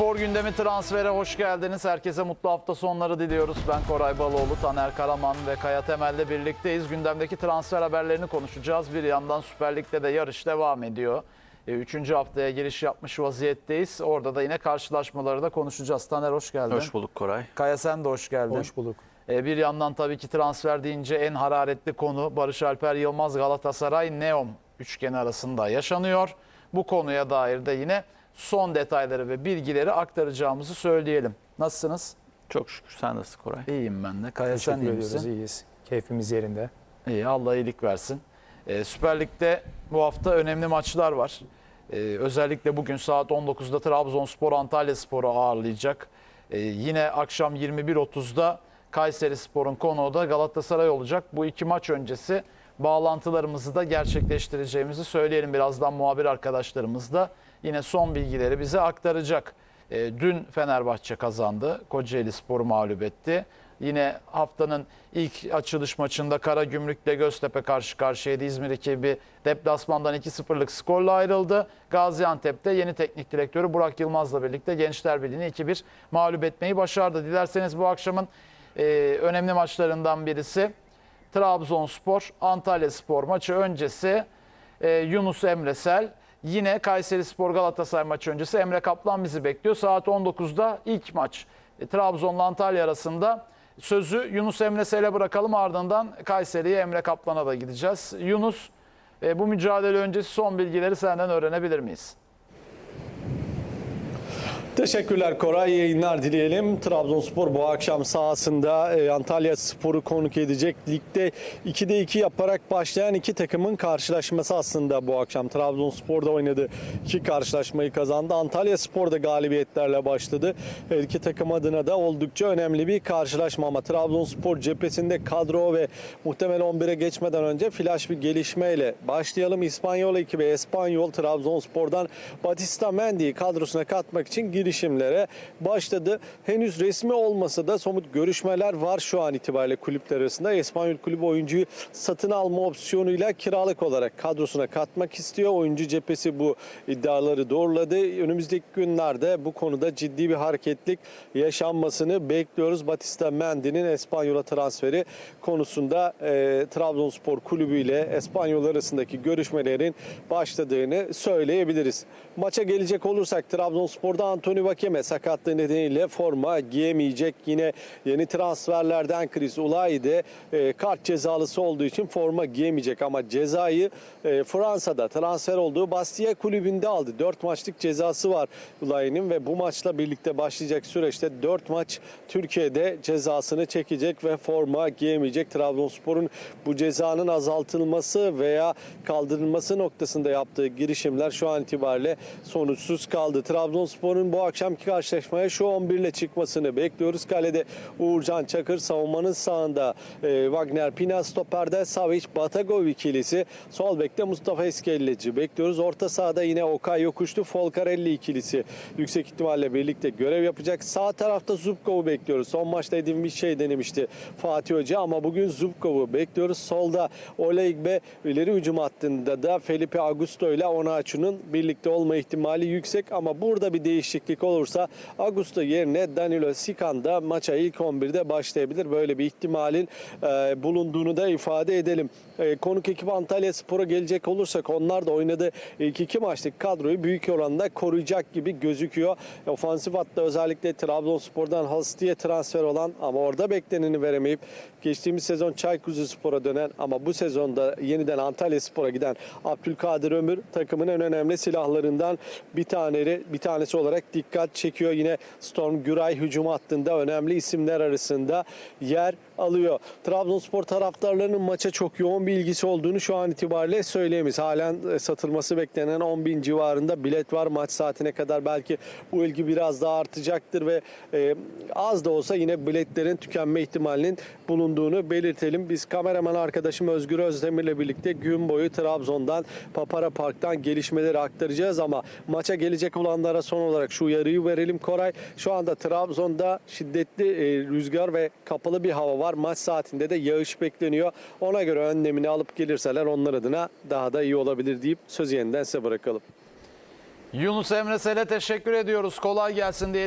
Spor gündemi transfere hoş geldiniz. Herkese mutlu hafta sonları diliyoruz. Ben Koray Baloğlu, Taner Karaman ve Kaya Temel'le birlikteyiz. Gündemdeki transfer haberlerini konuşacağız. Bir yandan Süper Lig'de de yarış devam ediyor. E, Üçüncü haftaya giriş yapmış vaziyetteyiz. Orada da yine karşılaşmaları da konuşacağız. Taner hoş geldin. Hoş bulduk Koray. Kaya sen de hoş geldin. Hoş bulduk. E, Bir yandan tabii ki transfer deyince en hararetli konu Barış Alper Yılmaz Galatasaray Neom üçgeni arasında yaşanıyor. Bu konuya dair de yine son detayları ve bilgileri aktaracağımızı söyleyelim. Nasılsınız? Çok şükür sen nasılsın Koray? İyiyim ben de. Kaya sen Teşekkür iyi ediyoruz. misin? iyiyiz. Keyfimiz yerinde. İyi Allah iyilik versin. E, Süper Lig'de bu hafta önemli maçlar var. E, özellikle bugün saat 19'da Trabzonspor Antalya Spor'u ağırlayacak. E, yine akşam 21.30'da Kayseri Spor'un konuğu da Galatasaray olacak. Bu iki maç öncesi bağlantılarımızı da gerçekleştireceğimizi söyleyelim. Birazdan muhabir arkadaşlarımız da yine son bilgileri bize aktaracak. E, dün Fenerbahçe kazandı. Kocaeli Spor'u mağlup etti. Yine haftanın ilk açılış maçında Karagümrük'le Göztepe karşı karşıyaydı. İzmir ekibi deplasmandan 2-0'lık skorla ayrıldı. Gaziantep'te yeni teknik direktörü Burak Yılmaz'la birlikte Gençler Birliği'ni 2-1 mağlup etmeyi başardı. Dilerseniz bu akşamın e, önemli maçlarından birisi Trabzonspor Antalya Spor maçı öncesi e, Yunus Emresel yine Kayseri Spor Galatasaray maçı öncesi Emre Kaplan bizi bekliyor. Saat 19'da ilk maç e, Trabzon'la Antalya arasında sözü Yunus Emresel'e bırakalım ardından Kayseri'ye Emre Kaplan'a da gideceğiz. Yunus e, bu mücadele öncesi son bilgileri senden öğrenebilir miyiz? Teşekkürler Koray. Yayınlar dileyelim. Trabzonspor bu akşam sahasında e, Antalya Spor'u konuk edecek. Ligde 2'de 2 yaparak başlayan iki takımın karşılaşması aslında bu akşam. Trabzonspor'da oynadı. iki karşılaşmayı kazandı. Antalya Spor da galibiyetlerle başladı. Her iki takım adına da oldukça önemli bir karşılaşma ama Trabzonspor cephesinde kadro ve muhtemel 11'e geçmeden önce flash bir gelişmeyle başlayalım. İspanyol ekibi Espanyol Trabzonspor'dan Batista Mendy'yi kadrosuna katmak için girişimlere başladı. Henüz resmi olmasa da somut görüşmeler var şu an itibariyle kulüpler arasında. İspanyol kulübü oyuncuyu satın alma opsiyonuyla kiralık olarak kadrosuna katmak istiyor. Oyuncu cephesi bu iddiaları doğruladı. Önümüzdeki günlerde bu konuda ciddi bir hareketlik yaşanmasını bekliyoruz. Batista Mendy'nin Espanyol'a transferi konusunda e, Trabzonspor kulübü ile Espanyol arasındaki görüşmelerin başladığını söyleyebiliriz. Maça gelecek olursak Trabzonspor'da Anthony Vakeme sakatlığı nedeniyle forma giyemeyecek. Yine yeni transferlerden Chris Ulay de e, kart cezalısı olduğu için forma giyemeyecek ama cezayı e, Fransa'da transfer olduğu Bastia kulübünde aldı. 4 maçlık cezası var Ulay'ın ve bu maçla birlikte başlayacak süreçte 4 maç Türkiye'de cezasını çekecek ve forma giyemeyecek. Trabzonspor'un bu cezanın azaltılması veya kaldırılması noktasında yaptığı girişimler şu an itibariyle sonuçsuz kaldı. Trabzonspor'un bu akşamki karşılaşmaya şu 11 ile çıkmasını bekliyoruz. Kalede Uğurcan Çakır savunmanın sağında e, Wagner Pina stoperde Savic Batagov ikilisi. Sol bekte Mustafa Eskelleci bekliyoruz. Orta sahada yine Okay Yokuşlu Folcarelli ikilisi yüksek ihtimalle birlikte görev yapacak. Sağ tarafta Zubkov'u bekliyoruz. Son maçta Edin bir şey denemişti Fatih Hoca ama bugün Zubkov'u bekliyoruz. Solda Olegbe ileri hücum hattında da Felipe Augusto ile Onaçu'nun birlikte olma ihtimali yüksek ama burada bir değişiklik olursa Augusto yerine Danilo Sikan da maça ilk 11'de başlayabilir. Böyle bir ihtimalin e, bulunduğunu da ifade edelim. E, konuk ekip Antalya Spor'a gelecek olursak onlar da oynadığı ilk iki maçlık kadroyu büyük oranda koruyacak gibi gözüküyor. Ofansif hatta özellikle Trabzonspor'dan Hasti'ye transfer olan ama orada bekleneni veremeyip geçtiğimiz sezon Çaykuzu Spor'a dönen ama bu sezonda yeniden Antalya Spor'a giden Abdülkadir Ömür takımın en önemli silahlarından bir tanesi, bir tanesi olarak dikkat çekiyor. Yine Storm Güray hücum hattında önemli isimler arasında yer alıyor. Trabzonspor taraftarlarının maça çok yoğun bir ilgisi olduğunu şu an itibariyle söyleyemeyiz. Halen e, satılması beklenen 10 bin civarında bilet var. Maç saatine kadar belki bu ilgi biraz daha artacaktır ve e, az da olsa yine biletlerin tükenme ihtimalinin bulunduğunu belirtelim. Biz kameraman arkadaşım Özgür Özdemir'le birlikte gün boyu Trabzon'dan Papara Park'tan gelişmeleri aktaracağız ama maça gelecek olanlara son olarak şu uyarıyı verelim Koray. Şu anda Trabzon'da şiddetli e, rüzgar ve kapalı bir hava var. Maç saatinde de yağış bekleniyor. Ona göre önlemini alıp gelirseler onlar adına daha da iyi olabilir deyip sözü yeniden size bırakalım. Yunus Emre Sel'e teşekkür ediyoruz. Kolay gelsin diyelim.